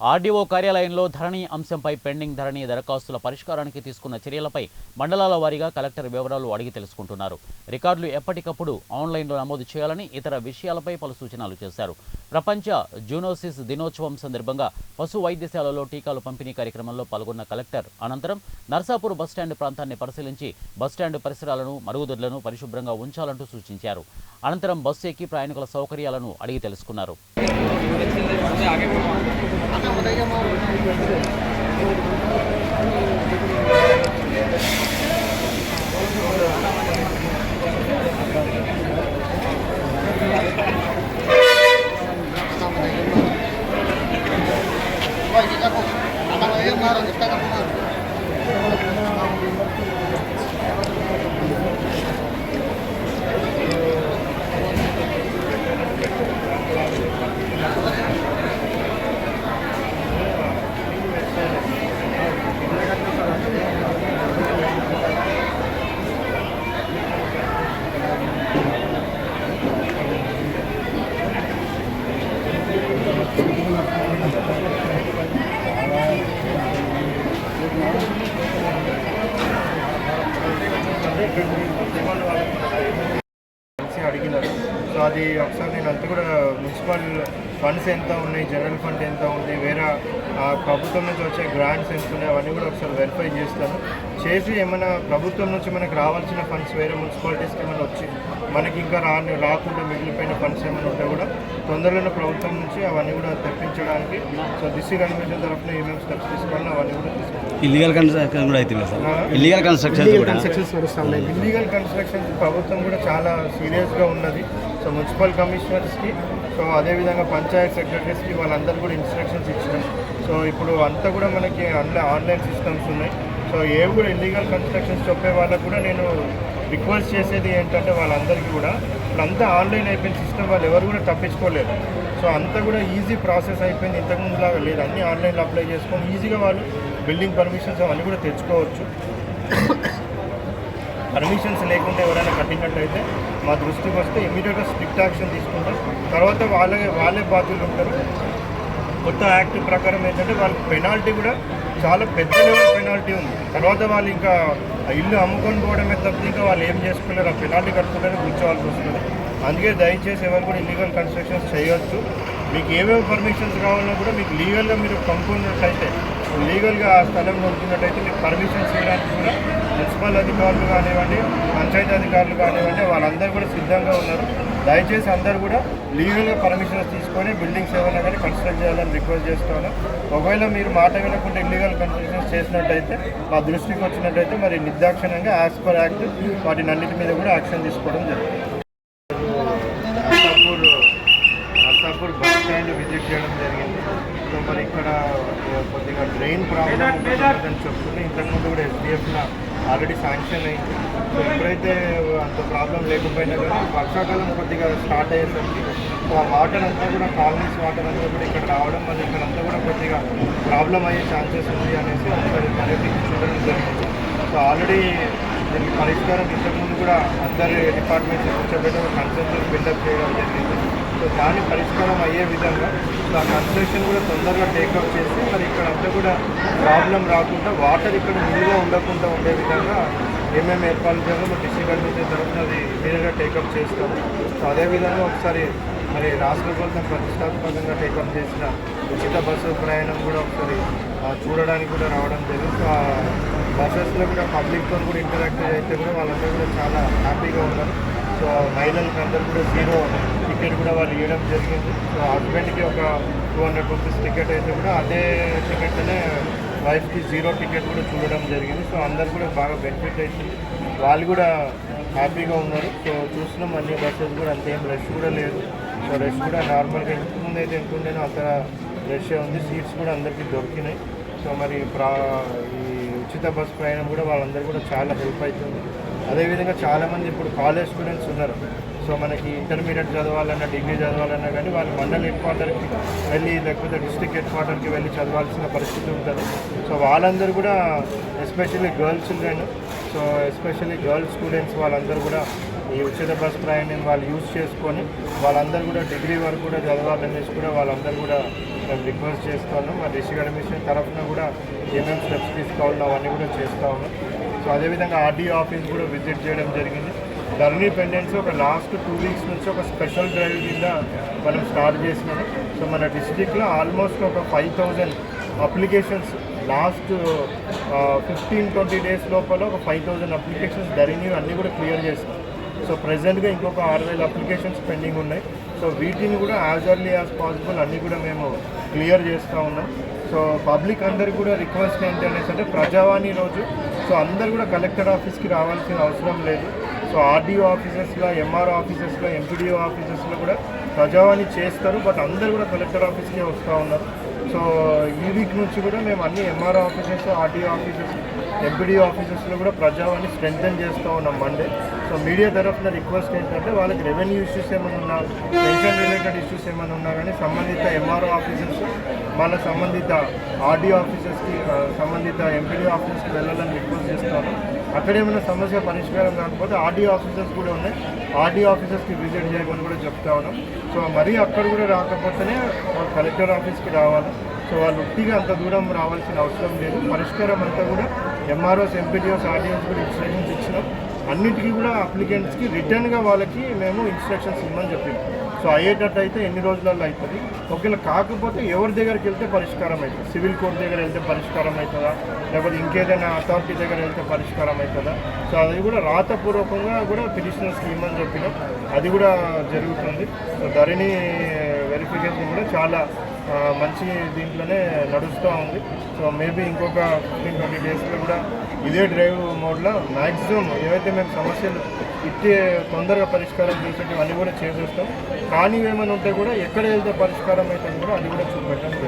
RDO కార్యాలయంలో ధరణి అంశంపై pending ధరణి దరఖాస్తుల పరిష్కారానికి తీసుకున్న చర్యలపై మండలాల వారీగా కలెక్టర్ వివరాలు అడిగి తెలుసుకుంటున్నారు. రికార్డులు ఎప్పటికప్పుడు ఆన్లైన్లో నమోదు చేయాలని ఇతర విషయాలపై పలు సూచనలు చేశారు. ప్రపంచ జూనోసిస్ దినోత్సవం సందర్భంగా పశు వైద్యశాలలో టీకాలు పంపిణీ కార్యక్రమంలో పాల్గొన్న కలెక్టర్ అనంతరం నర్సాపూర్ బస్టాండ్ ప్రాంతాన్ని పరిశీలించి బస్టాండ్ పరిసరాలను మరుగుదొడ్లను పరిశుభ్రంగా ఉంచాలంటూ సూచించారు. అనంతరం బస్సు ఎక్కి ప్రయాణికుల సౌకర్యాలను అడిగి తెలుసుకున్నారు. உதயமாக కలిసి అడిగినారు. సో అది ఒకసారి నేను అంతా కూడా మున్సిపల్ ఫండ్స్ ఎంత ఉన్నాయి జనరల్ ఫండ్ ఎంత ఉంది వేరే ప్రభుత్వం నుంచి వచ్చే గ్రాంట్స్ ఎంత ఉన్నాయి అవన్నీ కూడా ఒకసారి వెరిఫై చేస్తాను. చేసి ఏమైనా ప్రభుత్వం నుంచి మనకు రావాల్సిన ఫండ్స్ వేరే మున్సిపాలిటీస్కి ఏమైనా వచ్చి మనకి ఇంకా రా రాకుండా మిగిలిపోయిన ఫండ్స్ ఏమైనా ఉంటే కూడా తొందరలోనే ప్రభుత్వం నుంచి అవన్నీ కూడా తెప్పించడానికి. సో దిశ కన్వెన్షన్ తరఫున ఏమేమి స్టెప్స్ తీసుకోవాలో అవన్నీ కూడా తీసుకుంటాం ఇల్లీగల్ కన్స్ట్రక్షన్ కూడా సార్ ఇల్లీగల్ కన్స్ట్రక్షన్స్ కూడా. ఇల్లీగల్ కన్స్ట్రక్షన్ ప్రభుత్వం కూడా చాలా సీరియస్గా ఉన్నది. సో మున్సిపల్ కమిషనర్స్కి సో అదేవిధంగా పంచాయత్ సెక్రటరీస్కి వాళ్ళందరూ కూడా ఇన్స్ట్రక్షన్స్ ఇచ్చినాం. సో ఇప్పుడు అంతా కూడా మనకి ఆన్లైన్ ఆన్లైన్ సిస్టమ్స్ ఉన్నాయి. సో ఏవి కూడా ఇల్లీగల్ కన్స్ట్రక్షన్స్ చెప్పే వాళ్ళకు కూడా నేను రిక్వెస్ట్ చేసేది ఏంటంటే వాళ్ళందరికీ కూడా ఇప్పుడు అంతా ఆన్లైన్ అయిపోయిన సిస్టమ్ వాళ్ళు ఎవరు కూడా తప్పించుకోలేరు సో అంతా కూడా ఈజీ ప్రాసెస్ అయిపోయింది. ఇంతకుముందు లాగా లేదు. అన్నీ ఆన్లైన్లో అప్లై చేసుకొని ఈజీగా వాళ్ళు బిల్డింగ్ పర్మిషన్స్ అవన్నీ కూడా తెచ్చుకోవచ్చు. పర్మిషన్స్ లేకుండా ఎవరైనా కట్టినట్టయితే మా దృష్టికి వస్తే ఇమీడియట్గా స్ట్రిక్ట్ యాక్షన్ తీసుకుంటాం. తర్వాత వాళ్ళే వాళ్ళే బాధ్యులు ఉంటారు. కొత్త యాక్ట్ ప్రకారం ఏంటంటే వాళ్ళకి పెనాల్టీ కూడా చాలా పెద్ద లెవెల్ పెనాల్టీ ఉంది. తర్వాత వాళ్ళు ఇంకా ఆ ఇల్లు అమ్ముకొని పోవడమే తప్ప ఇంకా వాళ్ళు ఏం చేసుకోలేరు. ఆ పెనాల్టీ కట్టుకుంటేనే కూర్చోవాల్సి వస్తుంది. అందుకే దయచేసి ఎవరు కూడా ఇల్లీగల్ కన్స్ట్రక్షన్స్ చేయొచ్చు మీకు ఏమేమి పర్మిషన్స్ కావాలో కూడా మీకు లీగల్గా మీరు పంపుకున్నట్టయితే లీగల్గా ఆ స్థలం దొరికినట్టయితే మీకు పర్మిషన్స్ ఇవ్వడానికి కూడా మున్సిపల్ అధికారులు కానివ్వండి పంచాయతీ అధికారులు కానివ్వండి వాళ్ళందరూ కూడా సిద్ధంగా ఉన్నారు. దయచేసి అందరూ కూడా లీగల్గా పర్మిషన్స్ తీసుకొని బిల్డింగ్స్ ఏమైనా కానీ కన్స్ట్రక్ట్ చేయాలని రిక్వెస్ట్ చేస్తాను ఒకవేళ మీరు మాట వినకుండా ఇల్లీగల్ కన్స్ట్రక్షన్స్ చేసినట్టయితే మా దృష్టికి వచ్చినట్టయితే మరి నిర్దాక్షిణ్యంగా యాజ్ పర్ యాక్ట్ వాటిని అన్నిటి మీద కూడా యాక్షన్ తీసుకోవడం జరుగుతుంది. నర్సాపూర్ బస్ స్టాండ్ విజిట్ చేయడం జరిగింది. మరి ఇక్కడ కొద్దిగా డ్రైన్ ప్రాబ్లం ఉంటుందని చెప్తుంది ఇంతకుముందు కూడా ఎస్డిఎఫ్లో ఆల్రెడీ శాంక్షన్ అయింది. సో ఇప్పుడైతే అంత ప్రాబ్లం లేకపోయినా కానీ వర్షాకాలం కొద్దిగా స్టార్ట్ అయ్యేసరికి సో ఆ వాటర్ అంతా కూడా కాలనీస్ వాటర్ అంతా కూడా ఇక్కడ రావడం మళ్ళీ ఇక్కడ అంతా కూడా కొద్దిగా ప్రాబ్లం అయ్యే ఛాన్సెస్ ఉంది అనేసి ఒకసారి పర్యటించడం జరిగింది. సో ఆల్రెడీ దీనికి పరిష్కారం ఇంతకుముందు కూడా అందరి డిపార్ట్మెంట్స్ కూర్చోబెట్టి ఒక కన్సెన్సస్ బిల్డప్ చేయడం జరిగింది. సో దాని పరిష్కారం అయ్యే విధంగా సో ఆ కన్స్ట్రక్షన్ కూడా తొందరగా టేకప్ చేసి మరి ఇక్కడ అంతా కూడా ప్రాబ్లం రాకుండా వాటర్ ఇక్కడ నిలువ ఉండకుండా ఉండే విధంగా ఏమేమి ఏర్పాటు చేయాలో మా డిస్ట్రిక్ట్ అడ్మినిస్ట్రేషన్ తరఫున అది ఇమీడియట్గా టేకప్ చేస్తాము సో అదేవిధంగా ఒకసారి మరి రాష్ట్ర ప్రభుత్వం ప్రతిష్టాత్మకంగా టేకప్ చేసిన ఉచిత బస్సు ప్రయాణం కూడా ఒకసారి చూడడానికి కూడా రావడం జరిగింది. సో ఆ బస్సెస్లో కూడా పబ్లిక్తో కూడా ఇంటరాక్ట్ అయితే కూడా వాళ్ళందరూ కూడా చాలా హ్యాపీగా ఉన్నారు. సో మహిళలకు అందరూ కూడా జీరో టికెట్ కూడా వాళ్ళు ఇవ్వడం జరిగింది. సో హస్బెండ్కి ఒక టూ హండ్రెడ్ రూపీస్ టికెట్ అయితే కూడా అదే టికెట్లోనే వైఫ్కి జీరో టికెట్ కూడా చూడడం జరిగింది. సో అందరు కూడా బాగా బెనిఫిట్ అవుతుంది వాళ్ళు కూడా హ్యాపీగా ఉన్నారు. సో చూస్తున్నాం అన్ని బస్సెస్ కూడా అంతేం. రష్ కూడా లేదు. సో రష్ కూడా నార్మల్గా ఇంతకుముందు అయితే ఎంత ఉండేనో అంత రష్ ఉంది. సీట్స్ కూడా అందరికీ దొరికినాయి. సో మరి ప్రా ఈ ఉచిత బస్ ప్రయాణం కూడా వాళ్ళందరూ కూడా చాలా హెల్ప్ అవుతుంది. అదేవిధంగా చాలామంది ఇప్పుడు కాలేజ్ స్టూడెంట్స్ ఉన్నారు. సో మనకి ఇంటర్మీడియట్ చదవాలన్నా డిగ్రీ చదవాలన్నా కానీ వాళ్ళు మండల్ హెడ్ క్వార్టర్కి వెళ్ళి లేకపోతే డిస్ట్రిక్ట్ హెడ్ క్వార్టర్కి వెళ్ళి చదవాల్సిన పరిస్థితి ఉంటుంది. సో వాళ్ళందరూ కూడా especially girls children so especially girls students వాళ్ళందరూ కూడా ఈ ఉచిత బస్ ప్రయాణం వాళ్ళు యూజ్ చేసుకొని వాళ్ళందరూ కూడా డిగ్రీ వరకు కూడా చదవాలనేసి కూడా వాళ్ళందరూ కూడా మేము రిక్వెస్ట్ చేస్తాను మరి రిషి అడ్మిషన్ తరఫున కూడా ఏమేమి స్టెప్స్ తీసుకోవాలో అవన్నీ కూడా చేస్తా ఉన్నాం. సో అదేవిధంగా ఆర్డీ ఆఫీస్ కూడా విజిట్ చేయడం జరిగింది. ధరణి పెండెంట్స్ ఒక లాస్ట్ టూ వీక్స్ నుంచి ఒక స్పెషల్ డ్రైవ్ కింద మనం స్టార్ట్ చేసినాము. సో మన డిస్టిక్లో ఆల్మోస్ట్ ఒక five thousand applications last fifteen twenty days లోపల ఒక ఫైవ్ థౌజండ్ అప్లికేషన్స్ ధరణి అన్నీ కూడా క్లియర్ చేస్తాం సో ప్రజెంట్గా ఇంకొక ఆరు వేల అప్లికేషన్స్ పెండింగ్ ఉన్నాయి. సో వీటిని కూడా యాజ్ ఎర్లీ యాజ్ పాసిబుల్ అన్నీ కూడా మేము క్లియర్ చేస్తూ ఉన్నాం. సో పబ్లిక్ అందరు కూడా రిక్వెస్ట్ ఏంటి అనేసి అంటే ప్రజావాణి రోజు. సో అందరు కూడా కలెక్టర్ ఆఫీస్కి రావాల్సిన అవసరం లేదు. సో ఆర్డీఓ ఆఫీసెస్లో ఎంఆర్ఓ ఆఫీసెస్లో ఎంపీడీఓ ఆఫీసెస్లో కూడా ప్రజావాణి చేస్తారు బట్ అందరు కూడా కలెక్టర్ ఆఫీస్కే వస్తూ ఉన్నారు. సో ఈ వీక్ నుంచి కూడా మేము అన్ని MRO offices RDO offices MPD ఆఫీసెస్లో కూడా ప్రజావాణి స్ట్రెంగ్తన్ చేస్తూ ఉన్నాం మండే సో మీడియా తరఫున రిక్వెస్ట్ ఏంటంటే వాళ్ళకి రెవెన్యూ ఇష్యూస్ ఏమైనా ఉన్నా పెన్షన్ రిలేటెడ్ ఇష్యూస్ ఏమైనా ఉన్నా కానీ సంబంధిత ఎంఆర్ఓ ఆఫీసెస్ మన సంబంధిత ఆర్డీఓ ఆఫీసెస్కి సంబంధిత ఎంపీడీ ఆఫీసెస్కి వెళ్ళాలని రిక్వెస్ట్ చేస్తాను. అక్కడ ఏమైనా సమస్య పరిష్కారం కాకపోతే ఆర్డీఓ ఆఫీసెస్ కూడా ఉన్నాయి. ఆర్డీఓ ఆఫీసెస్కి విజిట్ చేయమని కూడా చెప్తా ఉన్నాం. సో మరీ అక్కడ కూడా రాకపోతేనే వాళ్ళు కలెక్టర్ ఆఫీస్కి రావాలి. సో వాళ్ళు ఉట్టిగా అంత దూరం రావాల్సిన అవసరం లేదు. పరిష్కారం అంతా కూడా ఎంఆర్ఓస్ ఎంపీడీఓస్ ఆర్డీఓస్ కూడా ఇన్స్ట్రక్షన్స్ ఇచ్చినాం. అన్నిటికీ కూడా అప్లికెంట్స్కి రిటర్న్గా వాళ్ళకి మేము ఇన్స్ట్రక్షన్స్ ఇవ్వమని చెప్పినాం సో అయ్యేటట్టు అయితే ఎన్ని రోజులలో అవుతుంది ఒకవేళ కాకపోతే ఎవరి దగ్గరికి వెళ్తే పరిష్కారం అవుతుంది సివిల్ కోర్ట్ దగ్గర వెళ్తే పరిష్కారం అవుతుందా లేకపోతే ఇంకేదైనా అథారిటీ దగ్గర వెళ్తే పరిష్కారం అవుతుందా సో అది కూడా రాతపూర్వకంగా కూడా పిటిషనర్ స్కీమ్ అని చెప్పినాం. అది కూడా జరుగుతుంది. సో ధరణి వెరిఫికేషన్ కూడా చాలా మంచి దీంట్లోనే నడుస్తూ ఉంది. సో మేబీ ఇంకొక ఫిఫ్టీన్ ట్వంటీ డేస్లో కూడా ఇదే డ్రైవ్ మోడ్లో మ్యాక్సిమం ఏవైతే మేము సమస్యలు ఇట్టే తొందరగా పరిష్కారం చేసేటివి అన్నీ కూడా చేసేస్తాం. కానీ ఏమైనా ఉంటే కూడా ఎక్కడ వెళ్తే పరిష్కారం అవుతుంది కూడా అది కూడా చూపెట్టడం